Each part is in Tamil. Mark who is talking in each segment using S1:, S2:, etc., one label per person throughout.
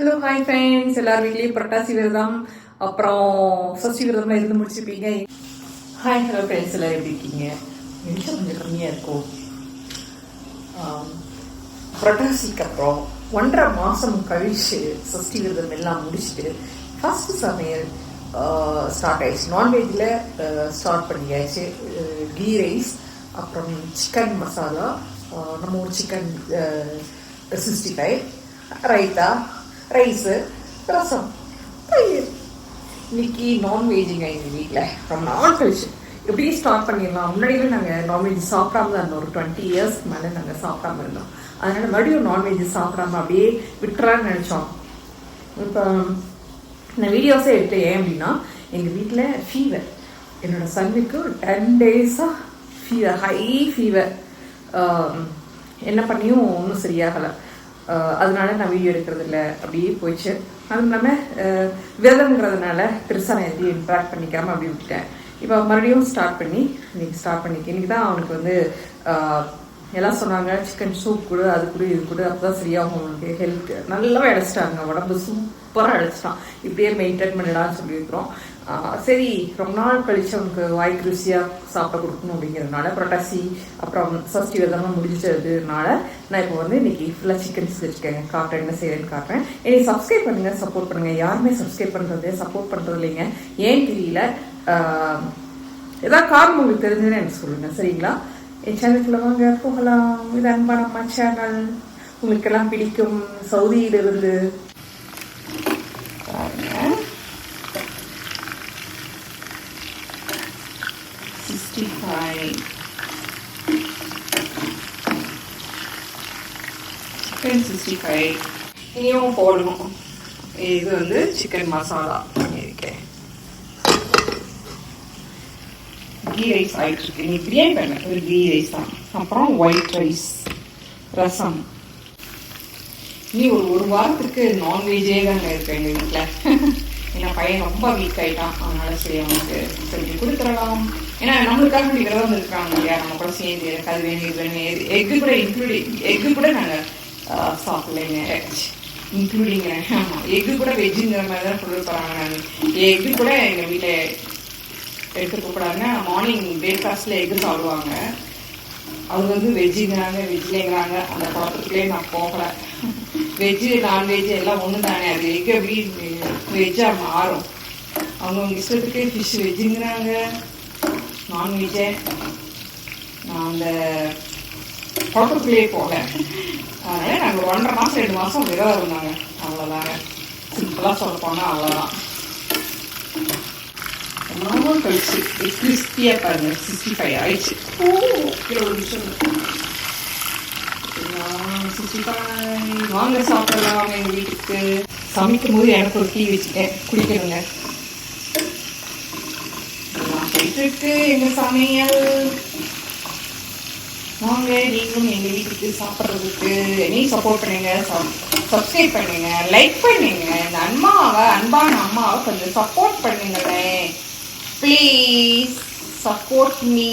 S1: ஹலோ ஹாய் ஃப்ரெண்ட்ஸ் எல்லார் வீட்லேயும் புரட்டாசி விரதம் அப்புறம் சஷ்டி விரதம்லாம் இருந்து முடிச்சுப்பீங்க ஹாய் ஹலோ ஃப்ரெண்ட்ஸ் எல்லாம் எப்படி இருக்கீங்க? வெளிச்சம் கொஞ்சம் கம்மியாக இருக்கும் புரட்டாசிக்கு அப்புறம் ஒன்றரை மாதம் கழிச்சு சஷ்டி விரதம் எல்லாம் முடிச்சுட்டு ஃபர்ஸ்ட் சமையல் ஸ்டார்ட் ஆயிடுச்சு. நான்வெஜ்ஜில் ஸ்டார்ட் பண்ணியாச்சு. கீ ரைஸ் அப்புறம் சிக்கன் மசாலா நம்ம ஒரு chicken sixty five raita rice rasam தயிர். இன்னைக்கு நான்வெஜ்ஜுங்க எங்கள் வீட்டில் ரொம்ப நாள் கழிச்சு. எப்படியும் ஸ்டார்ட் பண்ணிடலாம். முன்னாடியே நாங்கள் நான்வெஜ் சாப்பிடாம தான் இருந்தோம். ஒரு டுவெண்ட்டி இயர்ஸ்க்கு மேலே நாங்கள் சாப்பிடாம இருந்தோம். அதனால மறுபடியும் நான்வெஜ் சாப்பிடாம அப்படியே விட்டுறான்னு நினச்சோம். இப்போ நான் வீடியோஸே எடுத்தேன் ஏன் அப்படின்னா எங்கள் வீட்டில் ஃபீவர் என்னோட சன்னுக்கு ஒரு டென் டேஸாக ஃபீவர் ஹை ஃபீவர் என்ன பண்ணியும் ஒன்றும் சரியாகலை. அதனால நான் வீடியோ எடுக்கிறது இல்லை அப்படியே போயிடுச்சு. அதுவும் இல்லாமல் விரதம்ங்கிறதுனால பெருசாக நான் எதையும் இன்ட்ராக்ட் பண்ணிக்காமல் அப்படி விட்டுட்டேன். இப்போ மறுபடியும் ஸ்டார்ட் பண்ணி இன்னைக்கு ஸ்டார்ட் பண்ணிக்க இன்னைக்கு தான் அவனுக்கு வந்து எல்லாம் சொன்னாங்க சிக்கன் சூப் கொடு அது கொடு இது கொடு அப்போ தான் சரியாகும் உனக்கு ஹெல்த் நல்லா அழைச்சிட்டாங்க உடம்பு சூப்பராக அழைச்சிட்டான் இப்படியே மெயின்டைன் பண்ணிடான்னு சொல்லியிருக்கிறோம். சரி ரொம்ப நாள் கழிச்சு அவனுக்கு வாய்க்கு ருசியாக சாப்பிட கொடுக்கணும் அப்படிங்கிறதுனால புரட்டாசி அப்புறம் சஷ்டி விரதம்லாம் முடிஞ்சதுனால நான் இப்போ வந்து இன்னைக்கு ஃபுல்லாக சிக்கன் செஞ்சுருக்கேன் காட்டுறேன் என்ன செய்யறேன்னு காட்டுறேன். என்னை சப்ஸ்கிரைப் பண்ணுங்க சப்போர்ட் பண்ணுங்க. யாருமே சப்ஸ்கிரைப் பண்ணுறது சப்போர்ட் பண்ணுறது இல்லைங்க. ஏன் தெரியல. ஏதாவது காரணம் உங்களுக்கு தெரிஞ்சதுன்னு எனக்கு சொல்லுங்க. சரிங்களா? என் சேனலுக்குள்ள வாங்க போகலாம். இது அன்பான சேனல். உங்களுக்கெல்லாம் பிடிக்கும் சவுதியிலிருந்து. Sixty five chicken sixty five இனியும் போடணும். இது வந்து சிக்கன் மசாலா பண்ணியிருக்கேன் கீ ரைஸ் ஆயிட்டு இருக்கு. நீ பிரியாணி பண்ண ஒரு கீ ரைஸ் தான் அப்புறம் ஒயிட் ரைஸ் ரசம். நீ ஒரு ஒரு வாரத்துக்கு நான்வெஜ்ஜே தாங்க இருக்கு எங்கள் வீட்டில் ஏன்னா பையன் ரொம்ப வீக் ஆகிட்டான் அதனால சரி அவனுக்கு செஞ்சு கொடுத்துடலாம். ஏன்னா நம்மளுக்காக இப்படி விரதம் இருக்கிறாங்க இல்லையா? நம்ம கூட சேர்ந்து எனக்கு அது வேணும் இது வேணும். எக்கு கூட இன்க்ளூடிங் எக்கு கூட நாங்கள் சாப்பிடலைங்க இன்க்ளூடிங்க ஆமாம் எக்கு கூட வெஜ்ஜுங்கிற மாதிரி தான் சொல்லிட்டு போகிறாங்க எக்கு கூட எங்கள் வீட்டில் எடுத்துக்க மார்னிங் பிரேக்ஃபாஸ்ட்டில் எக்கு சாப்பிடுவாங்க அது வந்து வெஜ்ஜுங்கிறாங்க வெஜ்லேங்கிறாங்க அந்த குழப்பத்துலேயே நான் போகல. வெஜ்ஜு நான்வெஜ் எல்லாம் ஒன்று தானே அது எக் எப்படி வெஜ்ஜாக மாறும். அவங்கவுங்க இஷ்டத்துக்கு ஃபிஷ் வெஜ்ஜுங்கிறாங்க நான்வெஜ்ஜே நான் அந்த குழப்பத்துக்குள்ளேயே போகல. அதனால் நாங்கள் ஒன்றரை மாதம் ரெண்டு மாதம் விரதம் இருந்தாங்க. அவ்வளோதாங்க சிம்பிளாக சொல்ல போனால் அவ்வளோதான் ரொம்ப கிறிஸ்பியாக பாருங்க சிக்ஸ்டி ஃபைவ் ஆயிடுச்சு ஓ கிலோ ஒரு நிமிஷம் சிக்ஸ்டி ஃபைவ் வாங்க சாப்பிடலாம் வாங்க எங்கள் வீட்டுக்கு சமைக்கும் போது எனக்கு ஒரு டீ வச்சுட்டேன் குடிக்கணுங்க எல்லாம் போயிட்டு இருக்கு எங்கள் சமையல் வாங்க நீங்களும் எங்கள் வீட்டுக்கு சாப்பிட்றதுக்கு நீ சப்போர்ட் பண்ணுங்க சப்ஸ்கிரைப் பண்ணுங்க லைக் பண்ணுங்க இந்த அம்மாவை அன்பான அம்மாவை கொஞ்சம் சப்போர்ட் பண்ணுங்களேன் ப்ளீஸ் சப்போர்ட் மீ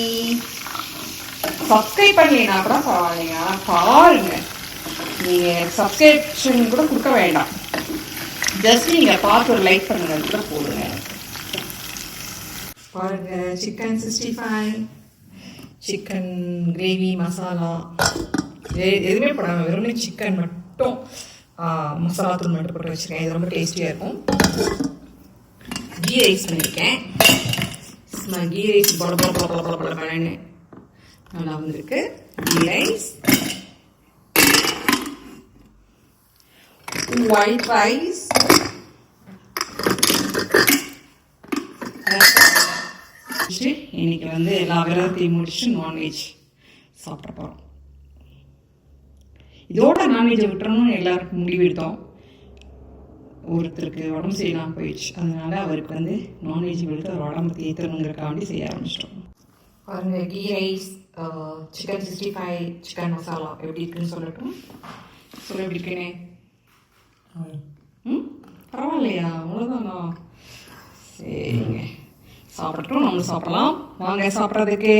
S1: சப்ஸ்கிரைப் பண்ணலைன்னா கூட பரவாயில்லைங்க பாருங்க. நீங்கள் சப்ஸ்கிரிப்ஷன் கூட கொடுக்க வேண்டாம். ஜஸ்ட் நீங்கள் பார்த்து ஒரு லைக் பண்ணுங்க கூட போடுங்க. பாருங்க chicken sixty five chicken gravy masala எதுவுமே போடாமல் வெறும் சிக்கன் மட்டும் மசாலா தூள் மட்டும் போட்டு வச்சுருக்கேன். இது ரொம்ப டேஸ்டியாக இருக்கும். கீ ரைஸ் பண்ணியிருக்கேன் நான் கீ ரைஸ் பொல பொல பொல பொல பொல பொல நல்லா வந்திருக்கு. கீ ரைஸ் ஒயிட் ரைஸ் இன்னைக்கு வந்து எல்லா விரதத்தையும் முடிச்சுட்டு நான்வெஜ் சாப்பிட போகிறோம் இதோட நான்வெஜ்ஜை விட்டுறணும்னு எல்லாருக்கும் முடிவு எடுத்தோம். ஒருத்தருக்கு உடம்பு சரியில்லாமல் போயிடுச்சு. அதனால அவருக்கு வந்து நான்வெஜ் விடுத்து அவர் உடம்பு தேத்தணுங்கிறக்காண்டி செய்ய ஆரம்பிச்சிட்டோம். பாருங்க ghee rice chicken sixty five chicken masala எப்படி இருக்குன்னு சொல்லட்டும். சொல்ல எப்படி இருக்குன்னு? ம்? பரவாயில்லையா? அவ்வளோதானா சரிங்க. சாப்பிடட்டும் நம்ம சாப்பிடலாம். வாங்க சாப்பிட்றதுக்கு.